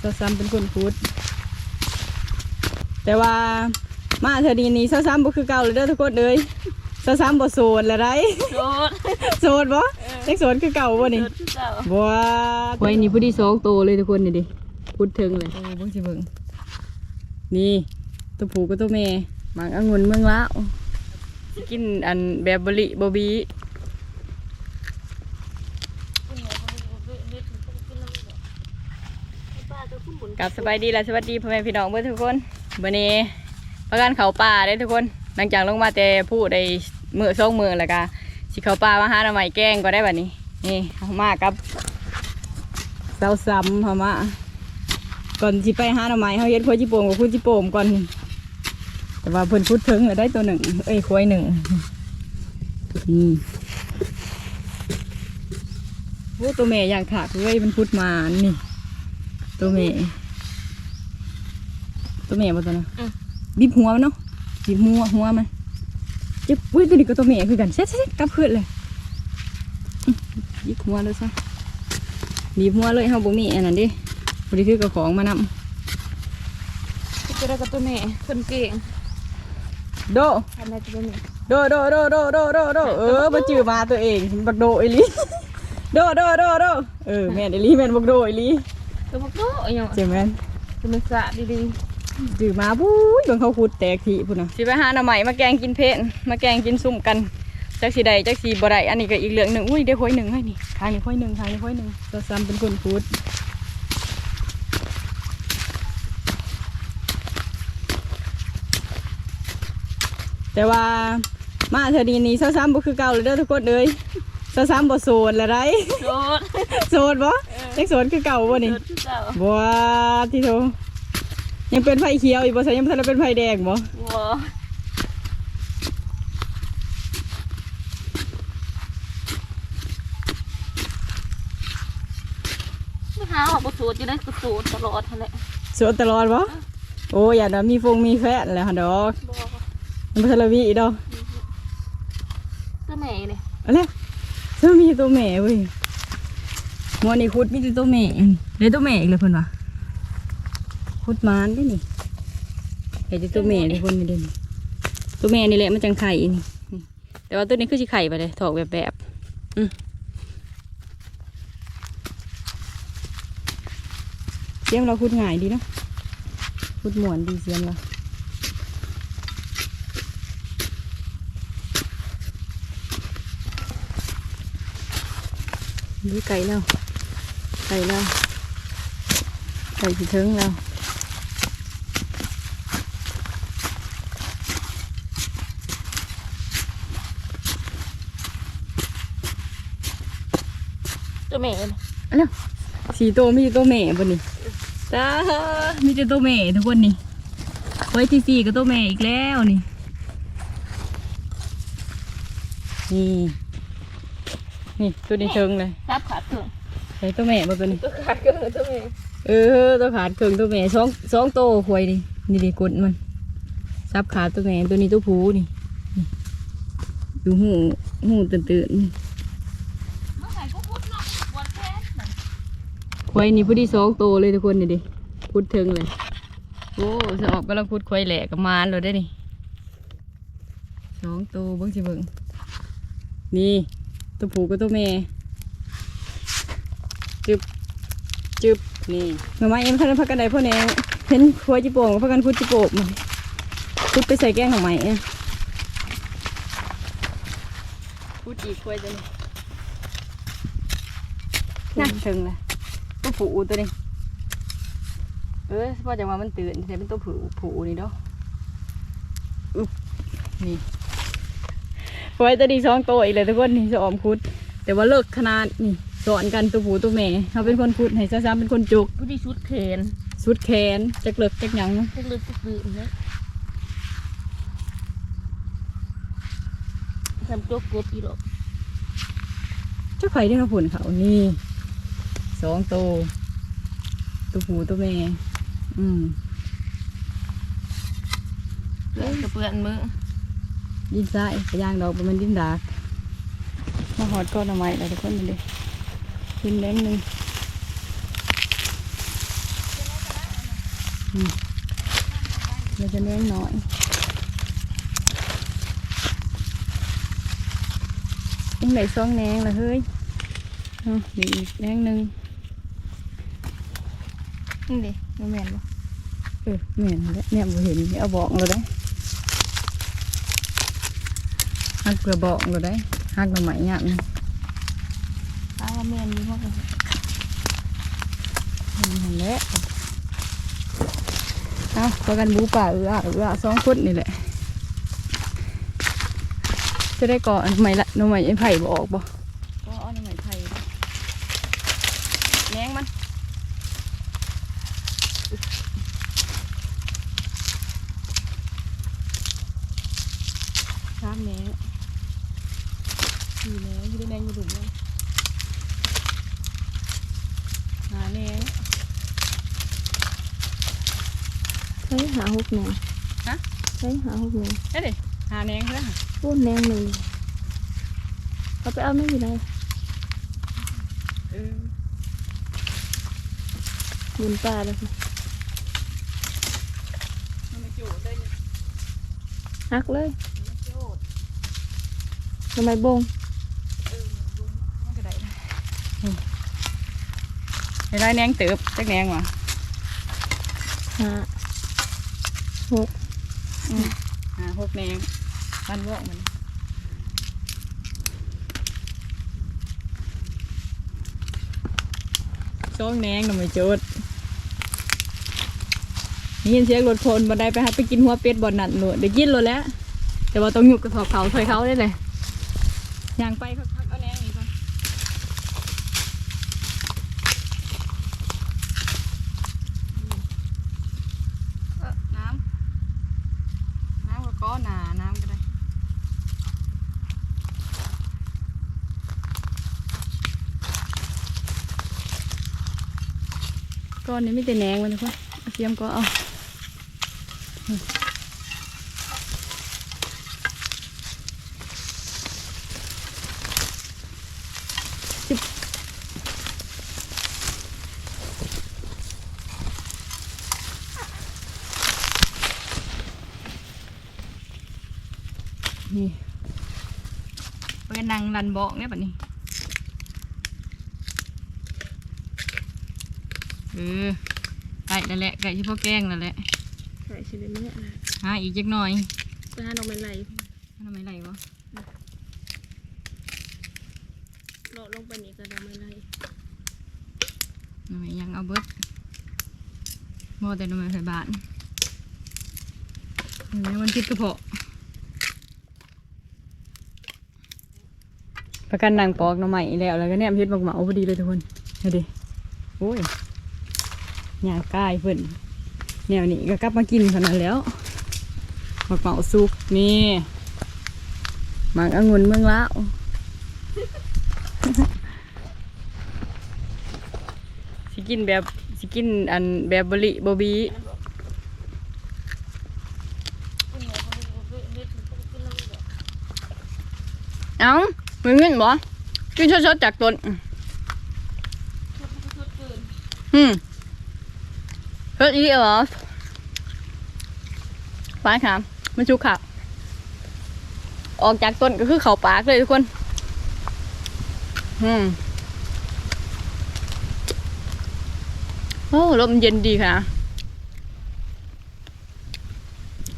เซาซ้ำเป็นคนพูดแต่ว่ามาเธอดีนี้เซาซ้ำบ่คือเก่าเลยเด้อทุกคนเลยเซาซ้ำบ่โสดแล้วไรโดดโสดบ่ยังโสดคือเก่าบ่นี่โดดคือเก่าบ่ไว้นี่ผู้ที่สองโตเลยทุกคนนี่ดิพูดถึงเลยโอ้เบิ่งสิเบิ่งนี่ตัวผู้กับตัวแม่หมากองุ่นเมืองลาวสิกินอันแบบบริบบี กับสบายดีและสวัสดีพ่อแม่พี่น้องเพื่อนทุกคนวันนี้ประกันเขาป่าได้ทุกคน หลังจากลงมาแต่พูดได้มือสองมือแล้วก็สิเขาป่ามาหาหน่อไม้แกงก็ได้แบบนี้ นี่เอามากับเสาซ้ำเขามาก่อนที่ไปหาหน่อไม้เขาเฮ็ดควายจิโป่งกับคุณจิโป่มก่อน แต่ว่าเพิ่นพูดถึงอะได้ตัวหนึ่งเอ้ยควายหนึ่งนี่โอ้ตัวแม่อย่างขาดเว้ยมันพูดมานี่ ตัวแม่ตัวแม่บ่ตัวน่ะบีบหัวมันเนาะบีบหัวหัวมันเจ็บอุ้ยตัวนี้ก็ตัวแม่คือกันเซ็ตเซ็ตกลับคืนเลยอื้อบีบหัวเลยซะบีบหัวเลยเฮาบ่มีอันนั้นเดิบ่ได้ถือกับของมานำจะได้กับตัวแม่คนเก่งโดทำอะไรตัวแม่โดโดโดโดโดโดโดเออบ่จื้อมาตัวเองบักโดอีหลีโดโดโดโดเออแม่นอีหลีแม่นบักโดอีหลี ตัวพวกโตอย่างเจ๋แม่นตัวมันสะดีจื้อมาพู้ยเบิ่งเขาขุดแตกทีพุ่นน่ะสิไปหาหน่อไม้มาแกงกินเพนมาแกงกินซุ่มกันจักสิได้จักสิบ่ได้อันนี้ก็อีกเรื่องหนึงอุ้ยได้ค่อยหนึงให้นี่ทางนี้ค่อยหนึงทางนี้ค่อยหนึงตัวซ้ำเป็นคนพูดแต่ว่ามาเธอดีนี้เซาซ้ำบ่คือเก่าเลยเด้อทุกคนเลยเซาซ้ำบ่โสดแล้วไรๆโดดโสดบ่ ยังโสดคือเก่าบ่โดนี่ดคือเก่าบ่ที่โทยังเป็นไฟเขียวอยู่บ่ใช่ยังบ่ทันได้เป็นไฟแดงบ่บ่ไม่หาออกประสูตรจะได้ประสูตรตลอดนั่นแหละโสดตลอดบ่โอ้อย่านะมีฟงมีแฟนแล้วหั่นดอกบ่ยังบ่ทันละมีอีกดอกตัวแม่เนี่ยเอะไรเธอมีตัวแม่เว้ย หมอนี่ขุดมีแต่ตัวแม่ได้ตัวแม่อีกเลยเพิ่นว่าขุดมานได้นี่เห็นแต่ตัวแม่เลยคนนี่เด่นตัวแม่นี่แหละมันจังไข่นี่แต่ว่าตัวนี้คือสิไข่ไปเลยถอกแบบแบบอืมเสียมเราขุดง่ายดีเนาะขุดหมวนดีเสียมเราดูไก่แล้ว ไก่แล้วไก่สิเทิงแล้วตัวแม่เนี่ยอันนั้นสีโตวมีแต่ตัวแม่บนนี่จ้ามีแต่ตัวแม่ทุกคนนี่ไว้ที่สี่ก็ตัวแม่อีกแล้วนี่นี่นี่ตัวนี้เชิงเลยครับขาดเครื่อง ใส่ตัวแม่มาตัวนี้ตัวขาดเครื่องตัวแม่เออตัวขาดเคิงตัวแม่สองสองโตวหวยดินี่ดิกดมันซับขาตัวแม่ตัวนี้ตัวผูนี่นี่ดูหูหูตื่นตื่นๆนี่เมื่อไหร่ก็พูดเนาะปวดแขนควายนี่ผู้ที่สองโตวเลยทุกคนนี่ดิพูดถึงเลยโอ้สอบกำลังพูดควายแหลกกับมารเลยได้อนี่สองโตวเบิ้งสิเบิ้งนี่ตัวผูกับตัวแม่ จึบจึบนี่มามาเอ็มพันพักกันไดพ่อแนงเห็นควายจิโป่งกับพักกันคุดจิโป่งมาคุดไปใส่แกงของใหม่เองคุดอีกควายตัวนี้นั่งถึงเลยตัวผูตัวนี้เออพอจังว่ามันตื่นแต่เป็นตัวผูผูนี่เนาะอุ๊บนี่ไว้ตัวดีสองตัวอีกเลยทุกคนนี่จะออมคุด แต่ว่าเลิกขนาดนี่ สอนกันตัวผูตัวแม่เขาเป็นคนคุดให้ซ้ำๆเป็นคนจุกผู้ที่ชุดแขนสุดแขนจักเลิกจักหยังพวกลึกพวกดื่มเนี่ยทำโจ๊กกบอีหรอกเจ้าไข่ที่เขาผุนเขานี่สองตัวตัวผูตัวแม่อืมเพื่อนกับเพื่อนมือดินทรายกระย่างดอกประมาณดินดากมาหอดก้อนเอาไม้เลยทุกคนนี่เลยดินแดงหนึ่งอืมเราจะแนงหน่อยยังไหนซองแหนงละเฮ้ยเอานี่อีกแหนงหนึ่งนี่ดิมันแม่นบ่เออเหม็นแล้วเนี่ยบ่เห็นเอาบอกเราได้ฮักเกลือบอกเราได้ฮักหน่อไม้เนี่ยนี่ตา ว่าแม่นอยู่บ่กันเห็นแล้วเอาพอกันบูป่าเอือเอือสองคนนี่แหละ จะได้ก่อนหน่อไม้ละหน่อไม้ไอ้ไผ่บอกบ่ก็เอาหน่อไม้ไผ่แหนงมันสามแหนงสี่แหนงอยู่ได้แหนงอยู่ดุมเลย หาแหนงใช้หาฮุกแหนงฮะ ใช้หาฮุกแหนงเอ้ยดิหาแหนงแล้วพูดแหนงหนึ่งเอาไปเอาไม่อยู่ไหนเออยืนป่าเลยสิมันไม่จูดได้เนี่ยฮักเลยไม่จูดทำไมบง มันก็ได้นะอืม ไปได้แหนงเติบจักแหนงวะหาหกหาหกแหนงปันวอกมันสองแหนงน่ะไม่จูดนี่ยินเสียงรถคนบันไดไปหาไปกินหัวเป็ดบ่อนนั่นหนูเดี๋ยวกินรถแล้วแต่ว่าต้องหยุดกระสอบเขาถอยเขาได้เลยย่างไปเขาเอาแหนงอีกก่อน เออน้ำ น้ำก็ก้อนหนาน้ำก็ได้ ก้ อนนี้ไม่แต่แหนงมันทุกคนเอาเสียมก็เอานี่ไปนั่งรันเบอกเนี่ยแบบนี้ ออไก่แล้วแหละไก่ที่พ่อแกล้งแล้วแหละใส่ชิ้นนี้นะหาอีกจักหน่อยไปหาดอกไม้ไหลทำไมไรวะเลาะลงไปนี่ก็ดอกไม้ไหลทำไมยังเอาเบิดโมแต่ทำไมใส่บาทเห็นไหมมันคิดกระเพาะประกันนางปอกหน้ำใหม่แล้วแล้วก็เนี่ยพิษบักเหมาพอดีเลยทุกคนเห็นดิโอ้ย หยากล้เพิ่นแนวนี้ก็กลับมากินเท่านั้นแล้วบักเหมาสุกนี่หมากองุ่นเมืองละวสิกินแบบสิกินอันแบบบริบบีเอ้ามึงเงินบ่กินชดๆจากต้นอืม เฮ้ยอีเหรอไปค่ะมันชุกค่ะ ออกจากต้นก็คือเขาปากเลยทุกคน อืมโอ้ลมเย็นดีค่ะ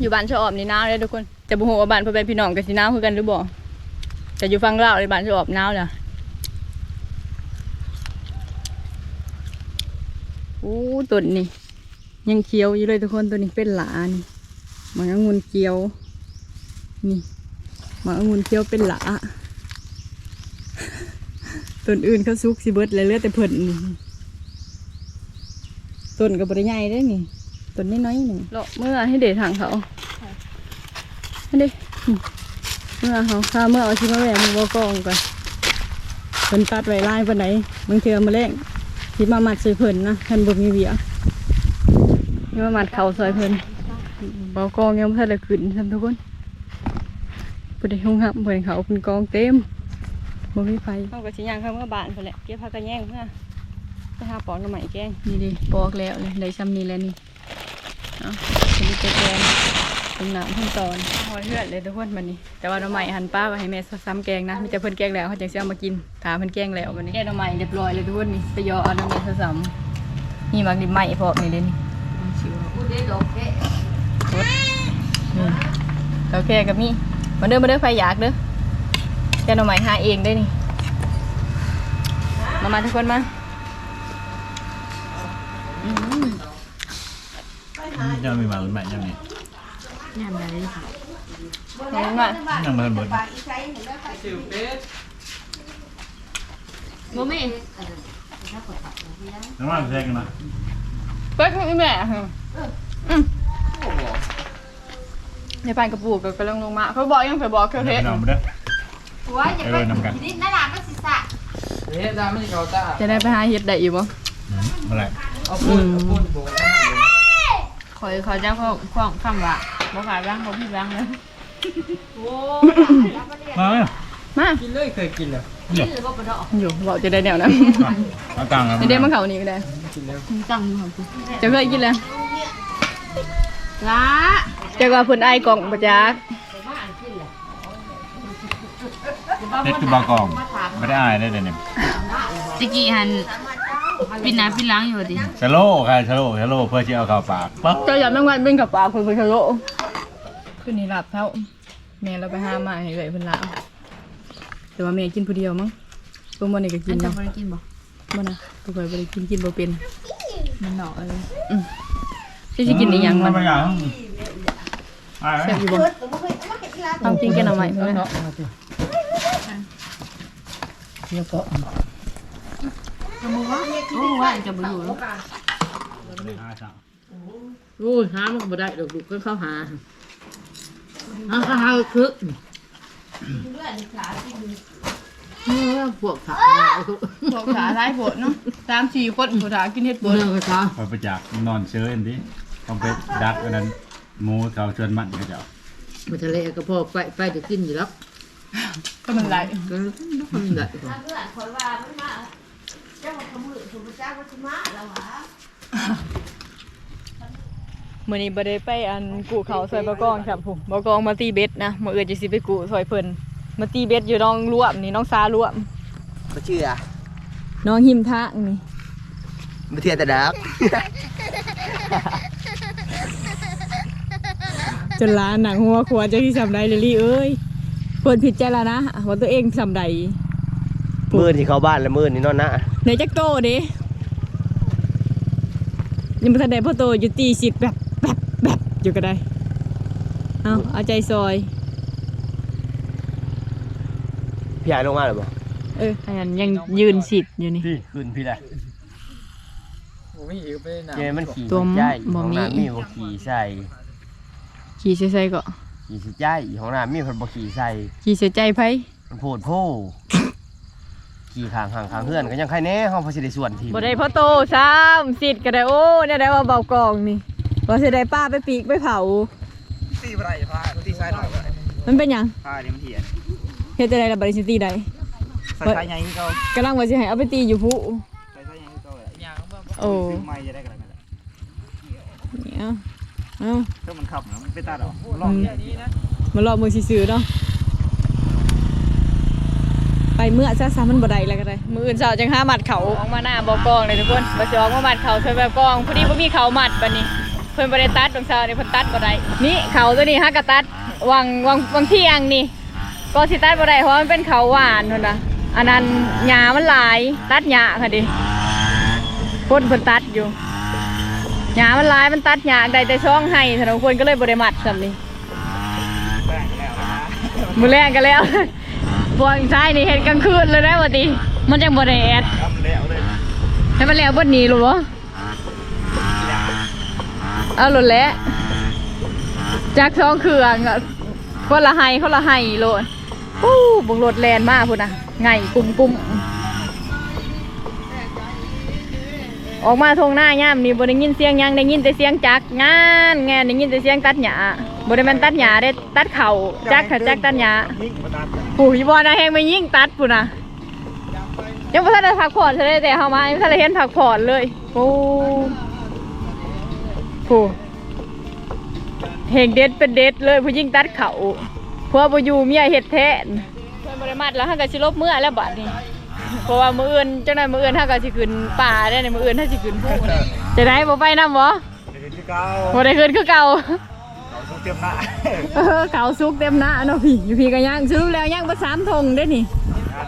อยู่บ้านชะออบนี่หนาวเลยทุกคน แต่บุหัวบ้านพ่อแม่พี่น้องกับสีหนาวคือกันหรือบ่แต่อยู่ฟังเล่าในบ้านชะออบหนาวเลยโอ้ต้นนี่ ยังเขียวอยู่เลยทุกคนตัวนี้เป็นหลานี่หมากองุ่นเขียว นี่หมากองุ่นเขียวเป็นหลาต้นอื่นเขาซุกสิเบิดเลยเหลือแต่เพิ่นนี่ต้นกับบริใหญ่ได้นี่ต้นน้อยๆหนึ่งเลาะเมื่อให้เด็ดทางเขาให้เด็เมื่อเขาข้าเมื่อเอาชิ้นมาแหวมึงบอกองก่อนเพิ่นตัดไว้ไล่ปานไหนบางเทื่อมาแรงที่มามัดใส่เพิ่นนะเพิ่นบ่มีเบีย ที่มามัดเขาซอยเพิ่นบอกองยังบ่ทันได้ขึ้นท่านทุกคนบ่ได้ห้องหับเพิ่นเขาเป็นกองเต็มบ่มีไฟเฮาก็สิย่างเข้าเมื่อบ้านเพิ่นแหละเก็บผักกระแยงเมื่อไปหาปอกหน่อไม้แกงนี่ดิปอกแล้วเลยได้ซ้ำนี่แล้วนี่เอาเป็นดีเจแกนเป็นน้ำขั้นตอนหอยเลือดเลยทุกคนมันนี้แต่ว่าหน้ำใหม่หันป้าไว้ให้แม่ซ้ำแกงนะมีแต่เพิ่นแกงแล้วเขาจังสิเอามากินถามเพิ่นแกงแล้ววันนี้แกงหน้ำใหม่เรียบร้อยเลยทุกคนนี่ไปยอเอาน้ำใหม่ซ้ำนี่มักดิบใหม่พอนี่เด่น พูดได้ดอกแค่นี่เคกับนี่มาเด้อมาเด้อใครอยากเด้อแกหน้ำใหม่หาเองได้นี่ มา มาทุกคนมายังมีมาหรือไม่ยังมีย่ามใดเอาลงมายังมาหมดบ่แม่น้ำมันแทรกกันนะ เป๊กนี่แม่เหรออืมในปานกระปูกก็กำลังลงมาเขาบอกยังเคยบอกเขาเทเดี๋ยวสไปนอนมาเด้อ หัวอย่าไปไปเลยนำกัน นิดนั่นน่ะมันสิสะเฮ็ดได้ไม่ใช่เขาตาจะได้ไปหาเฮ็ดได้อยู่บ่เมื่อไหร่เอาพูดเอาพูดโบกคอยเขาจะพ้องพ้องคำว่าบ่ขายบ้างบ่พี่บ้างเลยโอ้มาไหมมากินเลยเคยกินแล้ว กินหรือบ่ปะดอกอยู่บอกจะได้แนวนั้นเอาตังค์เดี๋ยวมันเขานี่ก็ได้กินแล้วจังอยู่หั่นจะเคยกินแล้วละจะว่าเพิ่นไอ้กล่องประจักษ์เด็ดคือบอกองไม่ได้อายได้เดี๋ยวนี้ตะกี้หันปินหน้าปินหลังอยู่ดิชะโลค่ะชะโลชะโลเพื่อที่เอาเข้าปากปั๊บเจะอยากแมงวันเป็นกับปลาเพิ่นไปทะโลคืนนี้หลับเท่าแม่เราไปหามาให้เลยเพิ่นลา แต่ว่าแม่กินผู้เดียวมั้งตัวมันนี่ก็กิอันนจะเนาะบ่ได้กินบ่บ่นะตัวข่อยบ่ได้กินกินบ่เป็นมันเนาะเออสิสิกินอีหยังมันไม่อยากอายไหมแซ่บอยู่บ่ต้องกินแกงหน่อไม้เพิ่นนะโอ้ว่าจะบ่อยู่แล้วโอ้ยหามันก็บ่ได้ดอกลูกก็เข้าหาหาหาคือ เออพวกขาพวกขาท้ายโบดเนาะสามสี่คนผู้ถากินเฮ็ดโบเมื่ดอก็ช้าไปประจักษ์นอนเชื้ออันนี้ต้องไปดักอันนั้นหมูเขาชวนมันเขาจะมาทะเลก็พอไปไปจะกินอยู่แล้วก็มันไหลก็มันได้ มื้อนี้บ่ได้ไปอันกูเขาซอยบ่กองครับผมบ่กองมาตีเบ็ดนะมื้ออื่นจะสิไปกูซอยเพิ่นมาตีเบ็ดอยู่น้องรวมนี่น้องซารวมมาเชื่อน้องหิมทางนี่มาเทียแต่ดักจนล้านหนังหัวขวจะที่สำใดเลยลี่เอ้ยเพิ่นผิดใจแล้วนะว่าตัวเองสำใดมือที่เข้าบ้านแล้วมือนี่นอนนะในจักโตเด้ยังบ่ทันได้พ่อโตอยู่ตีสิทธิ์แบบแบบแบบ อยู่ก็ได้ เอาเอาใจซอย พี่ใหญ่ลงมาหรือเปล่าเอออันนั้นยังยืนสิทธิ์อยู่นี่ พี่ขึ้นพี่ได้โอ้ยอยู่ไปหนาเจมันขี่ตัวมใช่บ่ของมีน้ำมีบ่ขี่ใส่ขี่ใส่ใส่ก็ขี่สิใช่ของน้ำมีคนบ่ขี่ใส่ขี่เสียใจไผมันโพดโพขี่ข้างข้างข้างเพื่อนก็ยังใครแน่ห้องพอสิได้ส่วนทีมบ่ได้พ่อโตซ้ำสิทธิ์ก็ได้โอ้เนี่ยได้ว่าเบากองนี่ ว่าสิได้ป้าไปปีกไปเผา ตีบ่ได้พาตีใส่หน่อยมันเป็นหยังพาเดี๋ยวมันเถียนเฮ็ดจังไดล่ะบัดนี้สิตีได้ใส่ใส่ใหญ่ที่เขากำลังว่าสิให้เอาไปตีอยู่ผู้ใส่ใส่ใหญ่ที่เขาเลยยางโอ้ไม่จะได้กันแล้วเนี่ยเอาก็มันขับนะมันไปตัดหรออืมมารอมือซื้อๆเนาะไปเมื่อซะซะมันบ่ได้แล้วก็ได้มืออื่นเช้าจังหามัดเขาออกมาหน้าบ่กองเลยทุกคนบ่สิออกมามัดเขาช่วยแบบกองพอดีบ่มีเขามัดบัดนี้ เพิ่นบ่ได้ตัดตรงเช้านี่เพิ่นตัดบ่ได้นี่เขาตัวนี้ฮะก็ตัดวังวังวังเที่ยงนี่ ก็สิตัดบ่ได้เพราะมันเป็นเขาหวานพุ่นน่ะอันนั้นหญ้ามันหลายตัดหญ้าค่ะดิคนเพิ่นตัดอยู่หญ้ามันหลายมันตัดหญ้าได้แต่ช่องให้ถนนคนก็เลยบ่ได้มัดซำนี้มื้อแรกก็แล้วบวงซ้ายนี่เฮ็ดกลางคืนเลยได้บ่ติมันจังบ่ได้แอดให้มันแล้วเบิดนี้หรอบ่ เอาหลุดแล้วจากสองเครื่องอะคนละไห้คนละไห้โลดปู้บงรถแลนมากพุ่นนะไงกุมกุมออกมาทงหน้าย่ามนี่บ่ได้ยินเสียงยังได้ยินแต่เสียงจักงานงานได้ยินแต่เสียงตัดหญ้าบ่ได้แมนตัดหญ้าได้ตัดเข่าจักค่ะจักตัดหญ้าผู้ยบอลนะแหงไม่ยิ่งตัดปุ่นนะยังไม่ทันได้พักผ่อนเลยแต่เขามายังไม่ทันได้เห็นพักผ่อนเลยโอ้ ผู้ฮงเด็ดเป็นเด็ดเลยผู้หญิงตัดเขาเพราะว่าบ่อยู่เมียเฮ็ดแท้นเพิ่นบ่ได้มัดแล้วเฮาก็สิลบเมื่อแล้วบัดนี้เพราะว่ามื้ออื่นจังได๋มื้ออื่นเฮาก็สิขึ้นป่าได้ในมื้ออื่นเฮาสิขึ้นภูจะได้บ่ไปนำบ่บ่ได้ขึ้นคือเก่าเออเขาสุกเต็มหน้าเนาะพี่อยู่พี่ก็ยังสรุปแล้วยังบ่สามธงเด้นี่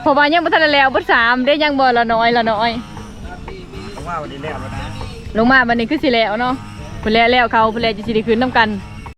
เพราะว่ายังบ่ทันได้แล้วบ่สามเด้ยังบ่ละน้อยละน้อยลงมาวันนี้คือสิแล้วเนาะเพิ่นแล้วแล้วเขาเพิ่นแล้วจะสิได้คืนน้ำกัน